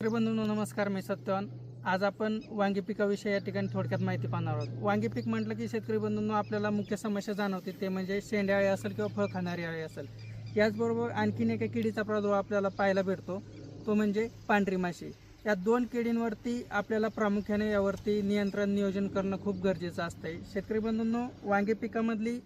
बंधूंनो नमस्कार मी सत्यवान. आज आपण वांगी पिकाविषयी या ठिकाणी थोडक्यात माहिती पाहणार आहोत. वांगी पीक म्हटलं की शेतकरी बंधूंनो आपल्याला मुख्य समस्या जाणवते ते म्हणजे शेंड्याळी असेल किंवा फळ खाणारी आळी असेल. याचबरोबर आणखीन एका किडीचा प्रादुर्भाव आपल्याला पाहायला भेटतो तो म्हणजे पांढरी माशी. या दोन किडींवरती आपल्याला प्रामुख्याने यावरती नियंत्रण नियोजन करणं खूप गरजेचं असतंय. शेतकरी बंधूंनो वांगी पिकामधली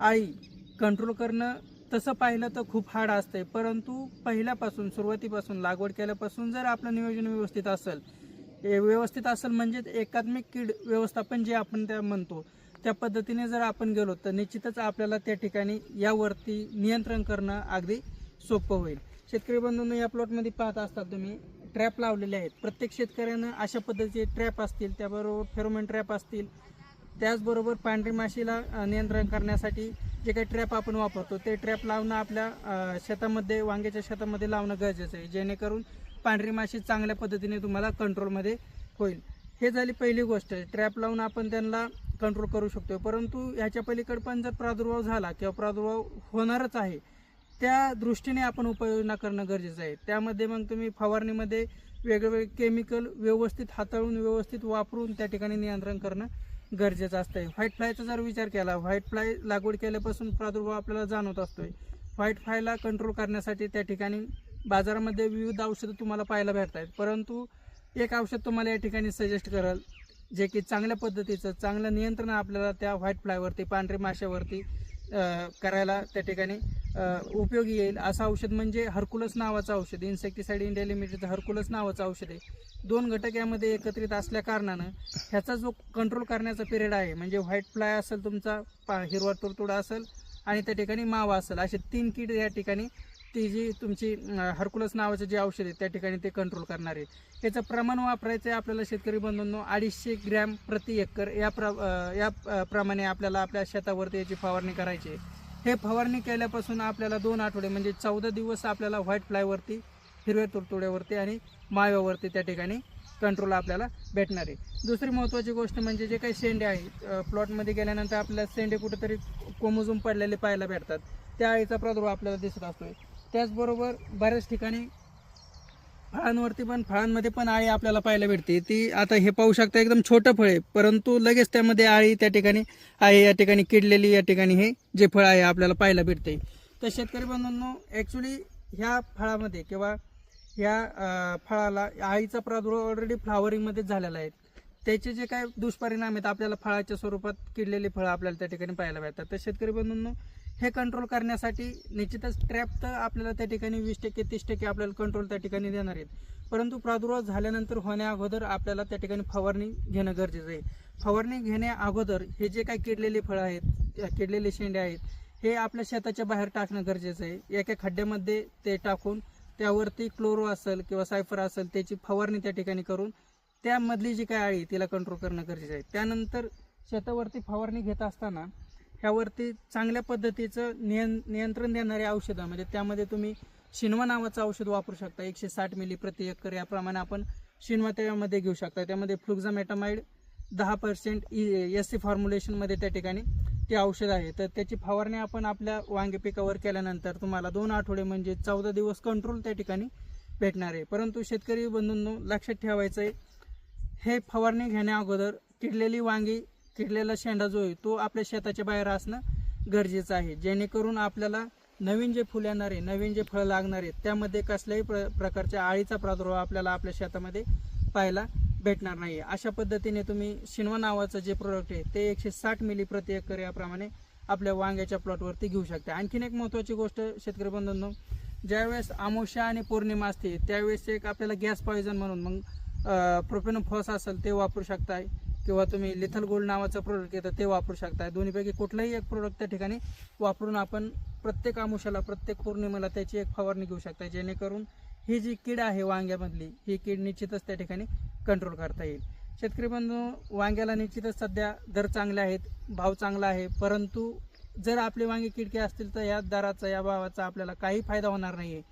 आळी कंट्रोल करणं तसं पाहिलं तर खूप हार्ड असतंय. परंतु पहिल्यापासून सुरुवातीपासून लागवड केल्यापासून जर आपलं नियोजन व्यवस्थित असेल व्यवस्थित असेल म्हणजे एकात्मिक कीड व्यवस्थापन जे आपण त्या म्हणतो त्या पद्धतीने जर आपण गेलो तर निश्चितच आपल्याला त्या ठिकाणी यावरती नियंत्रण करणं अगदी सोपं होईल. शेतकरी बंधूंनो या प्लॉटमध्ये पाहत असतात तुम्ही ट्रॅप लावलेले आहेत. प्रत्येक शेतकऱ्यानं अशा पद्धतीचे ट्रॅप असतील त्याबरोबर फेरोमेन ट्रॅप असतील त्याचबरोबर पांढरी माशीला नियंत्रण करण्यासाठी जे काही ट्रॅप आपण वापरतो ते ट्रॅप लावणं आपल्या शेतामध्ये वांग्याच्या शेतामध्ये लावणं गरजेचं आहे. जेणेकरून पांढरी माशी चांगल्या पद्धतीने तुम्हाला कंट्रोलमध्ये होईल. हे झाली पहिली गोष्ट. ट्रॅप लावून आपण त्यांना कंट्रोल करू शकतो परंतु ह्याच्या पलीकडे पण जर प्रादुर्भाव झाला किंवा प्रादुर्भाव होणारच आहे त्या दृष्टीने आपण उपाययोजना करणं गरजेचं आहे. त्यामध्ये मग तुम्ही फवारणीमध्ये वेगवेगळे केमिकल व्यवस्थित हाताळून व्यवस्थित वापरून त्या ठिकाणी नियंत्रण करणं गरजेचं असतंय. व्हाईट फ्लायचा जर विचार केला व्हाईट फ्लाय लागवड केल्यापासून प्रादुर्भाव आपल्याला जाणवत असतोय. व्हाईट फ्लायला कंट्रोल करण्यासाठी त्या ठिकाणी बाजारामध्ये विविध औषधं तुम्हाला पाहायला भेटत आहेत परंतु एक औषध तुम्हाला या ठिकाणी सजेस्ट करेल जे की चांगल्या पद्धतीचं चांगलं नियंत्रण आपल्याला त्या व्हाईट फ्लायवरती पांढरी माशावरती करायला त्या ठिकाणी उपयोगी येईल. असं औषध म्हणजे हरकुलस नावाचं औषध. इन्सेक्टिसाईड इंडिया लिमिटेडचं हरकुलस नावाचं औषध आहे. दोन घटक यामध्ये एकत्रित असल्या कारणानं ह्याचा जो कंट्रोल करण्याचा पिरियड आहे म्हणजे व्हाईट फ्लाय असेल तुमचा पा हिरवा तुडतुडा असेल आणि त्या ठिकाणी मावा असेल असे तीन कीड या ठिकाणी ती जी तुमची हर्कुलस हरकुलस नावाचं जे औषध आहे त्या ठिकाणी ते कंट्रोल करणार. आहे याचं प्रमाण वापरायचं आहे आपल्याला शेतकरी बंधूंनो अडीचशे ग्रॅम प्रति एकर. या प्र या प्रमाणे आपल्याला आपल्या शेतावरती याची फवारणी करायची आहे. हे फवारणी केल्यापासून आपल्याला दोन आठवडे म्हणजे चौदा दिवस आपल्याला व्हाईट फ्लायवरती हिरव्या तुरतुड्यावरती आणि माव्यावरती त्या ठिकाणी कंट्रोल आपल्याला भेटणार आहे. दुसरी महत्त्वाची गोष्ट म्हणजे जे काही शेंडे आहे प्लॉटमध्ये गेल्यानंतर आपल्याला शेंडे कुठेतरी कोमोजून पडलेले पाहायला भेटतात. त्या आईचा प्रादुर्भाव आपल्याला दिसत असतोय. त्याचबरोबर बऱ्याच ठिकाणी फळांवरती पण फळांमध्ये पण आळी आपल्याला पाहायला भेटते. ती आता हे पाहू शकता एकदम छोटं फळ आहे परंतु लगेच त्यामध्ये आळी त्या ठिकाणी आहे या ठिकाणी किडलेली या ठिकाणी हे जे फळ आहे आपल्याला पाहायला भेटते. तर शेतकरी बंधूंनो ॲक्च्युली ह्या फळामध्ये किंवा ह्या फळाला आळीचा प्रादुर्भाव ऑलरेडी फ्लावरिंगमध्येच झालेला आहे. त्याचे जे काय दुष्परिणाम आहेत आपल्याला फळाच्या स्वरूपात किडलेली फळं आपल्याला त्या ठिकाणी पाहायला भेटतात. तर शेतकरी बंधूंनो हे कंट्रोल करण्यासाठी निश्चितच ट्रॅप तर आपल्याला त्या ठिकाणी वीस टक्के तीस टक्के आपल्याला कंट्रोल त्या ठिकाणी देणार आहेत. परंतु प्रादुर्भाव झाल्यानंतर होण्या अगोदर आपल्याला त्या ठिकाणी फवारणी घेणं गरजेचं आहे. फवारणी घेण्या अगोदर हे जे काही किडलेले फळं आहेत किडलेले शेंडे आहेत हे आपल्या शेताच्या बाहेर टाकणं गरजेचं आहे. एका खड्ड्यामध्ये ते टाकून त्यावरती क्लोरो असेल किंवा सायफर असेल त्याची फवारणी त्या ठिकाणी करून त्यामधली जी काय आळी तिला कंट्रोल करणं गरजेचं आहे. त्यानंतर शेतावरती फवारणी घेत असताना ह्यावरती चांगल्या पद्धतीचं नियं नियंत्रण देणारे औषधं म्हणजे त्यामध्ये तुम्ही शिनवा नावाचं औषध वापरू शकता. एकशे साठ मिली प्रति एकर याप्रमाणे आपण शिनवा त्यामध्ये घेऊ शकता. त्यामध्ये फ्लुक्झामेटामाइड दहा पर्सेंट एस सी फॉर्म्युलेशनमध्ये त्या ठिकाणी ते औषध आहे. तर त्याची फवारणी आपण आपल्या वांगे पिकावर केल्यानंतर तुम्हाला दोन आठवडे म्हणजे चौदा दिवस कंट्रोल त्या ठिकाणी भेटणार आहे. परंतु शेतकरी बंधूंनो लक्षात ठेवायचं आहे हे फवारणी घेण्या अगोदर किडलेली वांगी किडलेला शेंडा जो आहे तो आपल्या शेताच्या बाहेर असणं गरजेचं आहे. जेणेकरून आपल्याला नवीन जे फुल येणार आहे नवीन जे फळं लागणार आहेत त्यामध्ये कसल्याही प्र प्रकारच्या आळीचा प्रादुर्भाव आपल्याला आपल्या शेतामध्ये पाहायला भेटणार नाही. अशा पद्धतीने तुम्ही शिनवा नावाचं जे प्रोडक्ट आहे ते एकशे साठ मिली प्रति एकर याप्रमाणे आपल्या वांग्याच्या प्लॉटवरती घेऊ शकता. आणखीन एक महत्त्वाची गोष्ट शेतकरी बंधूंनो ज्यावेळेस आमोशा आणि पौर्णिमा असते त्यावेळेस एक आपल्याला गॅस पॉयझन म्हणून मग प्रोपेनोफॉस असेल ते वापरू शकताय. किंवा तुम्ही लिथल गोल्ड नावाचं प्रोडक्ट येतं ते वापरू शकताय दोन्हीपैकी कुठलाही एक प्रोडक्ट त्या ठिकाणी वापरून आपण प्रत्येक आमुषाला प्रत्येक पौर्णिमेला त्याची एक फवारणी घेऊ शकता. जेणेकरून ही जी कीड आहे वांग्यामधली ही कीड निश्चितच त्या ठिकाणी कंट्रोल करता येईल. शेतकरी बंधू वांग्याला निश्चितच सध्या दर चांगले आहेत भाव चांगला आहे परंतु जर आपले वांगे किडके असतील तर या दराचा या भावाचा आपल्याला काही फायदा होणार नाही आहे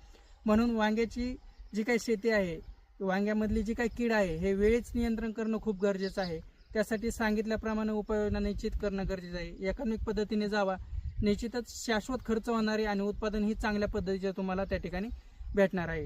म्हणून वांग्याची जी काही शेती आहे वांग्यामधली जी काही कीड आहे हे वेळेच नियंत्रण करणं खूप गरजेचं आहे. त्यासाठी सांगितल्याप्रमाणे उपाययोजना निश्चित करणं गरजेचं आहे. एकात्मिक पद्धतीने जावा. निश्चितच शाश्वत खर्च होणारे आणि उत्पादन ही चांगल्या पद्धतीचे तुम्हाला त्या ठिकाणी भेटणार आहे.